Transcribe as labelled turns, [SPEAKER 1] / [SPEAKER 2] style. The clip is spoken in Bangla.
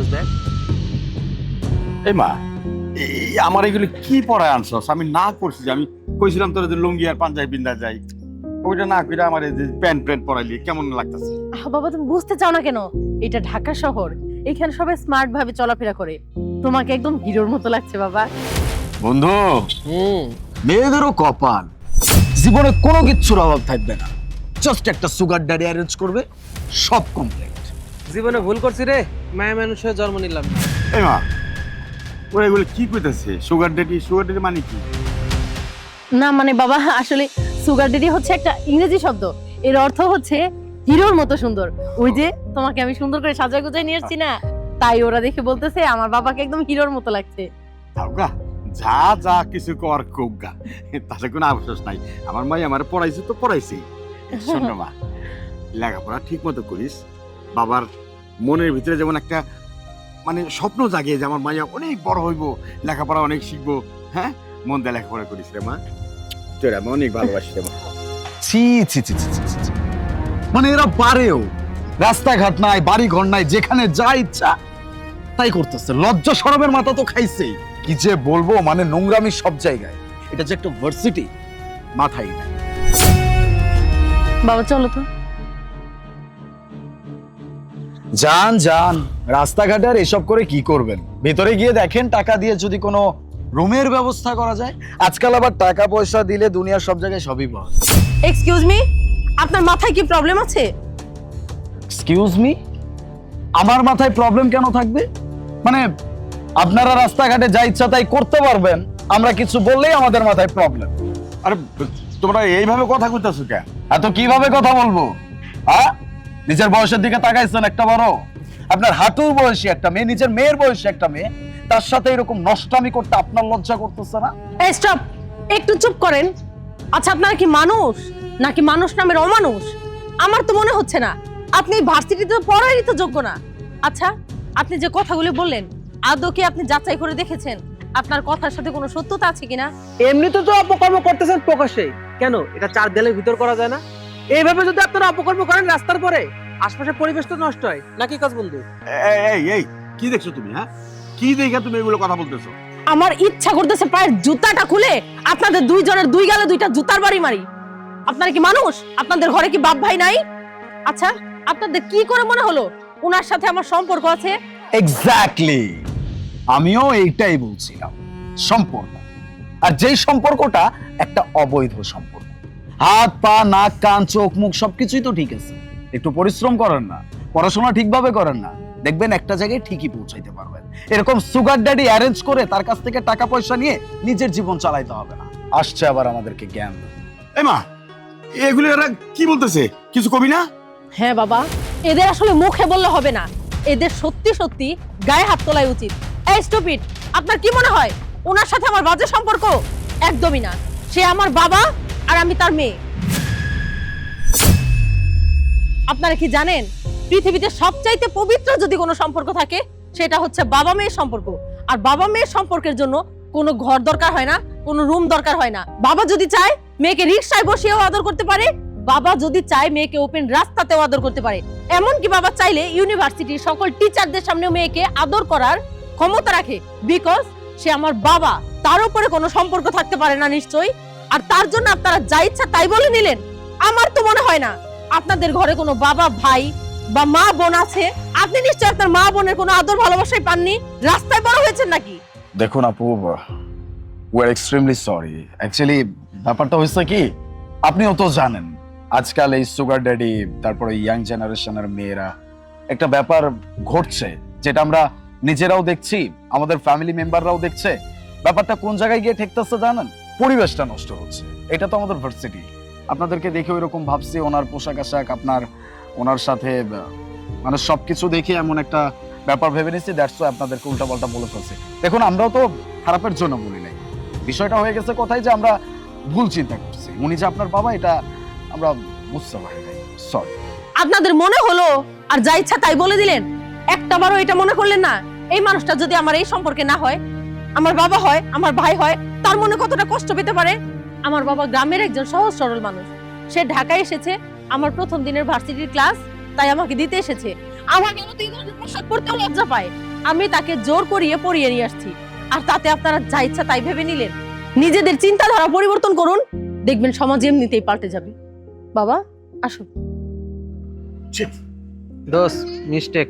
[SPEAKER 1] দোষ দেখ
[SPEAKER 2] এই মা এই আমার এগুলো কি পড়ায় আনছস? আমি না করছি আমি কইছিলাম তোর যে লুঙ্গি আর পাঞ্জাবি বিন্দা যাই। ওইটা না কইরা আমার এই যে প্যান্ট প্যান্ট পরাইলি কেমন লাগতাছে?
[SPEAKER 3] আহ, বাবা তুমি বুঝতে চাও না কেন? এটা ঢাকা শহর এখানে সবাই স্মার্ট ভাবে চলাফেরা করে। তোমাকে একদম হিরোর মতো লাগছে বাবা।
[SPEAKER 4] বন্ধু
[SPEAKER 1] হুম।
[SPEAKER 4] মেয়েদেরও কপাল। জীবনে কোনো কিচ্ছুর অভাব থাকবে না। জাস্ট একটা সুগার ড্যাডি অ্যারেঞ্জ করবে সব কমপ্লিট
[SPEAKER 1] জীবনে ভুল করছি রে? মায়া মানুষ হয়ে জন্ম নিলাম।
[SPEAKER 2] এই মা ওরা এগুলো কি কইতাছে? সুগার ডেডি সুগার ডেডি মানে কি?
[SPEAKER 3] না মানে বাবা আসলে সুগার ডেডি হচ্ছে একটা ইংরেজি শব্দ। এর অর্থ হচ্ছে হিরোর মতো সুন্দর। ওই যে তোমাকে আমি সুন্দর করে সাজায় গুজায় নিয়ে এসেছি না? তাই ওরা দেখে বলতেছে আমার বাবাকে একদম হিরোর মতো লাগছে।
[SPEAKER 2] তাওগা যা যা কিছু কর কোগা তাতে কোনো আবশ্যক নাই। আমার মাই আমার পড়াইছে তো পড়াইছি শোন মা লেখাপড়া ঠিক মতো করিস বাবার মনের ভিতরে যেমন একটা মানে স্বপ্ন জাগে যে আমার মাইয়া অনেক বড় হইব লেখাপড়া অনেক শিখব। হ্যাঁ? মন দিয়ে লেখাপড়া করিস রে মা। তোর আমি অনেক ভালোবাসি রে মা।
[SPEAKER 4] ছি ছি ছি ছি ছি, ছি, ছি। মানে এরা পারেও। রাস্তাঘাট নাই বাড়ি ঘর নাই যেখানে যা ইচ্ছা তাই করতেছে। লজ্জা সরবের মাথা তো খাইছেই। কি যে বলব মানে নোংরামি সব জায়গায়। এটা যে একটা ভার্সিটি মাথায় নাই।
[SPEAKER 3] বাবা চলো তো।
[SPEAKER 4] যান যান। রাস্তাঘাটে আর এসব করে কি করবেন? ভেতরে গিয়ে দেখেন টাকা দিয়ে যদি কোনো রুমের ব্যবস্থা করা যায়। আজকাল আবার টাকা পয়সা দিলে দুনিয়ার সব জায়গায় সবই পাওয়া যায়।
[SPEAKER 3] এক্সকিউজ মি আপনার মাথায় কি প্রবলেম আছে?
[SPEAKER 4] এক্সকিউজ মি আমার মাথায় প্রবলেম কেন থাকবে? মানে আপনারা রাস্তাঘাটে যা ইচ্ছা তাই করতে পারবেন। আমরা কিছু বললেই আমাদের মাথায় প্রবলেম
[SPEAKER 2] আরে তোমরা এইভাবে কথা কইতাছো কেন?
[SPEAKER 4] এত কীভাবে কথা বলব? হ্যাঁ? নিজের বয়সের দিকে তাকাইছেন একটা বড়? আপনার হাঁটুর বয়সী একটা মেয়ে নিজের মেয়ের বয়সী একটা মেয়ে তার সাথে এরকম নষ্টামি করতে আপনার লজ্জা করতেছে না?
[SPEAKER 3] এই স্টপ একটু চুপ করেন। আচ্ছা আপনারা কি মানুষ? নাকি মানুষ নামের অমানুষ? আমার তো মনে হচ্ছে না। আপনি ভার্সিটিতে পড়ারই তো যোগ্য না। আচ্ছা আপনি যে কথাগুলো বললেন আদৌ কি আপনি যাচাই করে দেখেছেন? আপনার কথার সাথে কোনো সত্যতা আছে কিনা?
[SPEAKER 1] এমনিতে তো অপকর্ম করতেছেন প্রকাশ্যে। কেন? এটা চার দেয়ালের ভিতর করা যায় না? এইভাবে যদি আপনারা অপকর্ম করেন রাস্তার পরে আশপাশের পরিবেশ তো নষ্ট হয়। নাকি কাজ বন্ধু?
[SPEAKER 2] এই এই কি দেখছ তুমি হ্যাঁ? কি দেখে তুমি এগুলো কথা বলতেছো?
[SPEAKER 3] আমার ইচ্ছা করতেছে পায়ের জুতাটা খুলে আপনাদের দুইজনের দুই গালে দুইটা জুতার বাড়ি মারি। আপনারা কি মানুষ? আপনাদের ঘরে কি বাপ ভাই নাই? আচ্ছা আপনাদের কি করে মনে হলো? ওনার সাথে আমার সম্পর্ক আছে?
[SPEAKER 4] এক্স্যাক্টলি আমিও এইটাই বলছিলাম সম্পর্ক। আর যেই সম্পর্কটা একটা অবৈধ সম্পর্ক। হাত পা নাক কান চোখ মুখ সবকিছুই তো ঠিক আছে। একটু পরিশ্রম করেন না পড়াশোনা ঠিকভাবে করেন না দেখবেন একটা জায়গায় ঠিকই পৌঁছাইতে পারবেন। এরকম সুগার ড্যাডি অ্যারেঞ্জ করে তার কাছ থেকে টাকা পয়সা নিয়ে নিজের জীবন চালাইতে হবে না। আসছে আবার আমাদেরকে জ্ঞান।
[SPEAKER 2] এই মা এগুলো এরা কি বলতেছে? কিছু কবি না?
[SPEAKER 3] হ্যাঁ বাবা এদের আসলে মুখে বললে হবে না। এদের সত্যি সত্যি গায়ে হাত তোলাই উচিত। এই স্টুপিড আপনার কি মনে হয়? ওনার সাথে আমার বাজে সম্পর্ক? একদমই না। সে আমার বাবা আর আমি তার মেয়ে। আপনারা কি জানেন, পৃথিবীতে সবচাইতে পবিত্র যদি কোনো সম্পর্ক থাকে, সেটা হচ্ছে বাবা মেয়ের সম্পর্ক। আর বাবা মেয়ের সম্পর্কের জন্য কোনো ঘর দরকার হয় না, কোনো রুম দরকার হয় না। বাবা যদি চায়, মেয়েকে রিক্সায় বসিয়েও আদর করতে পারে। বাবা যদি চায়, মেয়েকে ওপেন রাস্তাতেও আদর করতে পারে। এমনকি বাবা চাইলে ইউনিভার্সিটির সকল টিচারদের সামনে মেয়েকে আদর করার ক্ষমতা রাখে। বিকজ সে আমার বাবা। তার উপরে কোনো সম্পর্ক থাকতে পারে না নিশ্চয়ই। আর তার জন্য আপনারা যা ইচ্ছা তাই বলে নিলেন, আমার তো মনে হয় না। আপনাদের ঘরে কোনো বাবা, ভাই বা মা, বোন আছে? আপনি নিশ্চয়ই আপনার মা, বোনের কোনো আদর ভালোবাসাই পাননি? রাস্তায় বড় হয়েছেন নাকি?
[SPEAKER 4] দেখুন আপু we are extremely sorry actually ব্যাপারটা হয়েছে কি, আপনিও তো জানেন, আজকাল এই সুগার ড্যাডি তারপরে ইয়াং জেনারেশনের মেয়েরা, একটা ব্যাপার ঘটছে, যেটা আমরা নিজেরাও দেখছি, আমাদের ফ্যামিলি মেম্বাররাও দেখছে। ব্যাপারটা কোন জায়গায় গিয়ে ঠেকতেছে জানেন? পরিবেশটা নষ্ট হচ্ছে। এটা তো আমাদের ভার্সিটি আপনাদেরকে দেখে ওইরকম ভাবছি, ওনার পোশাক আশাক, আপনার, ওনার সাথে মানে সবকিছু দেখে এমন একটা ব্যাপার ভেবে নিচ্ছি দ্যাটস আপনাদেরকে উল্টাপাল্টা বলে ফেলছি। দেখুন, আমরাও তো খারাপের জন্য বলি নাই। বিষয়টা হয়ে গেছে কোথায় যে আমরা ভুল চিন্তা করছি। উনি যে আপনার বাবা, এটা আমরা বুঝতে পারি নাই। সরি
[SPEAKER 3] আপনাদের মনে হলো, আর যা ইচ্ছা তাই বলে দিলেন? একটাবারও এটা মনে করলেন না? এই মানুষটা যদি আমার এই সম্পর্কে না হয় আমার বাবা হয়, আমার ভাই হয়, তার মনে কতটা কষ্ট পেতে পারে? আমার বাবা গ্রামের একজন সহজ সরল মানুষ। সে ঢাকায় এসেছে, আমার প্রথম দিনের ভার্সিটির ক্লাস, তাই আমাকে দিতে এসেছে। আমাকে মতো পোশাক পরতেও লজ্জা পায়। আমি তাকে জোর করিয়ে পড়িয়ে নিয়ে আসছি। আর তাতে আপনারা যা ইচ্ছা তাই ভেবে নিলেন। নিজেদের চিন্তাধারা পরিবর্তন করুন, দেখবেন সমাজ এমনিতেই পাল্টে যাবে। বাবা, আসুন।
[SPEAKER 1] দোষ মিস্টেক।